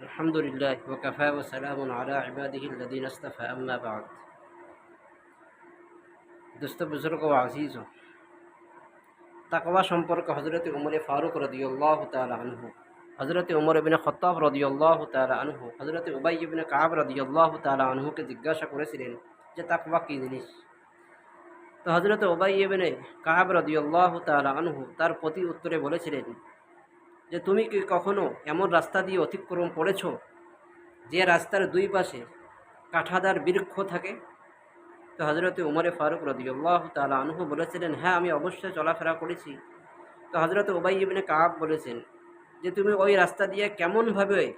الحمد لله وكفى وسلام على عباده الذين اصطفى أما بعد দোস্ত বুজুর্গ ও আজিজ তাকওয়া সম্পর্কে হজরত উমরে ফারুক রদিউল্লাহ তালা আনহু হজরত উমর ইবিন খত্তাব রদিউল্লাহ তালা আনহু হজরত উবাই ইবিন কাব রদিউল্লাহ তালা আনহুকে জিজ্ঞাসা করেছিলেন যে তাকওয়া কী জিনিস তো হজরত ওবাই ইবিনে কাব রদিউল্লাহ তালা আনহু তার প্রতি উত্তরে বলেছিলেন যে তুমি কি কখনো এমন রাস্তা দিয়ে অতিক্রম করেছ যে রাস্তার দুই পাশে কাঠাদার বৃক্ষ থাকে? তো হজরত উমরে ফারুক রদিউল্লাহ তালা আনহু বলেছিলেন হ্যাঁ আমি অবশ্যই চলাফেরা করেছি। তো হজরত ওবাই ইবনে কাব বলেছেন যে, তুমি ওই রাস্তা দিয়ে কেমনভাবে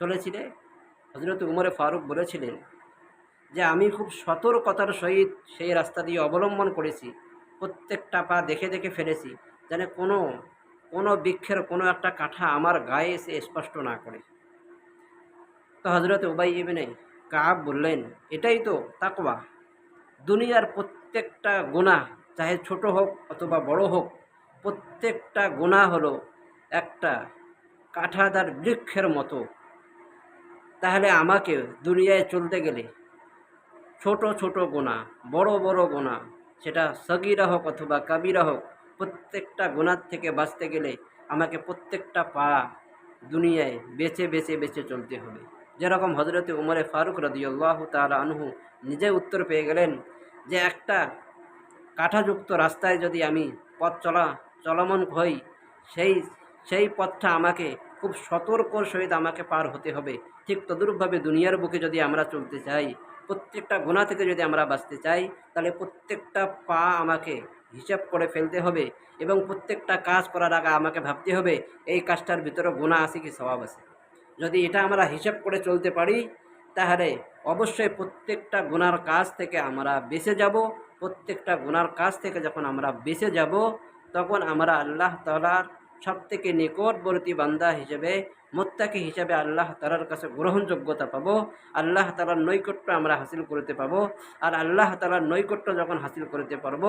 চলেছিলে? হজরত উমরে ফারুক বলেছিলেন যে, আমি খুব সতর্কতার সহিত সেই রাস্তা দিয়ে অবলম্বন করেছি। প্রত্যেকটা পা দেখে দেখে ফেলেছি। যেন কোনো কোনো বৃক্ষের কোনো একটা কাঠা আমার গায়ে এসে স্পষ্ট না করে। তো হজরত উবাই ইবনে কাব বললেন, এটাই তো তাকওয়া। দুনিয়ার প্রত্যেকটা গুণা চাহে ছোট হোক অথবা বড় হোক, প্রত্যেকটা গুণা হলো একটা কাঠাদার বৃক্ষের মতো। তাহলে আমাকে দুনিয়ায় চলতে গেলে ছোট ছোট গোনা বড় বড় গোনা সেটা সগিরা হোক অথবা কাবিরা হোক প্রত্যেকটা গোনার থেকে বাঁচতে গেলে আমাকে প্রত্যেকটা পা দুনিয়ায় বেছে বেছে বেছে চলতে হবে। যেরকম হজরতে উমরে ফারুক রদিউল্লাহ তালা আনহু নিজে উত্তর পেয়ে গেলেন যে একটা কাঠাযুক্ত রাস্তায় যদি আমি পথ চলা, চলমন হই, সেই সেই পথটা আমাকে খুব সতর্কর সহিত আমাকে পার হতে হবে। ঠিক তদুরূপভাবে দুনিয়ার বুকে যদি আমরা চলতে চাই, প্রত্যেকটা গুণা থেকে যদি আমরা বাঁচতে চাই, তাহলে প্রত্যেকটা পা আমাকে হিসাব করে ফেলতে হবে এবং প্রত্যেকটা কাজ করার আগে আমাকে ভাবতে হবে, এই কাজটার ভিতরে গুণা আছে কি, স্বভাব আছে। যদি এটা আমরা হিসাব করে চলতে পারি, তাহলে অবশ্যই প্রত্যেকটা গুনার কাজ থেকে আমরা বেঁচে যাব। প্রত্যেকটা গুনার কাজ থেকে যখন আমরা বেঁচে যাব, তখন আমরা আল্লাহ তালার সব থেকে নিকটবর্তী বান্দা হিসেবে, মোত্তাকি হিসাবে আল্লাহ তালার কাছে গ্রহণযোগ্যতা পাবো, আল্লাহ তালার নৈকট্য আমরা হাসিল করতে পাবো, আর আল্লাহ তালার নৈকট্য যখন হাসিল করতে পারব,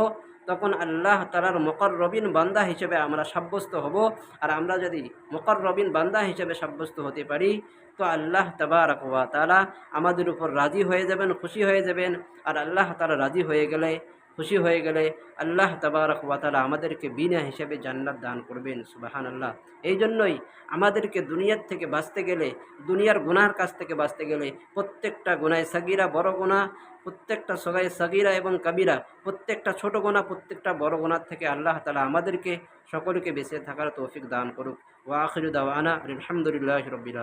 তখন আল্লাহ তালার মকর রবিন বান্দা হিসেবে আমরা সাব্যস্ত হব, আর আমরা যদি মকর রবিন বান্দা হিসেবে সাব্যস্ত হতে পারি, তো আল্লাহ তবারকওয়া তালা আমাদের উপর রাজি হয়ে যাবেন, খুশি হয়ে যাবেন, আর আল্লাহ তালা রাজি হয়ে গেলে খুশি হয়ে গেলে আল্লাহ তবারক ওয়াতালা আমাদেরকে বিনা হিসেবে জান্নাত দান করবেন সুবাহান আল্লাহ এই জন্যই আমাদেরকে দুনিয়ার থেকে বাঁচতে গেলে, দুনিয়ার গুনার কাছ থেকে বাঁচতে গেলে প্রত্যেকটা গুনায় সাগিরা, বড় গোনা প্রত্যেকটা সগাই সাগিরা এবং কাবিরা, প্রত্যেকটা ছোট গোনা প্রত্যেকটা বড় গোনার থেকে আল্লাহ তালা আমাদেরকে সকলকে বেঁচে থাকার তৌফিক দান করুক। ওয়া আখিরু দাওয়ানা আলহামদুলিল্লাহ রবিল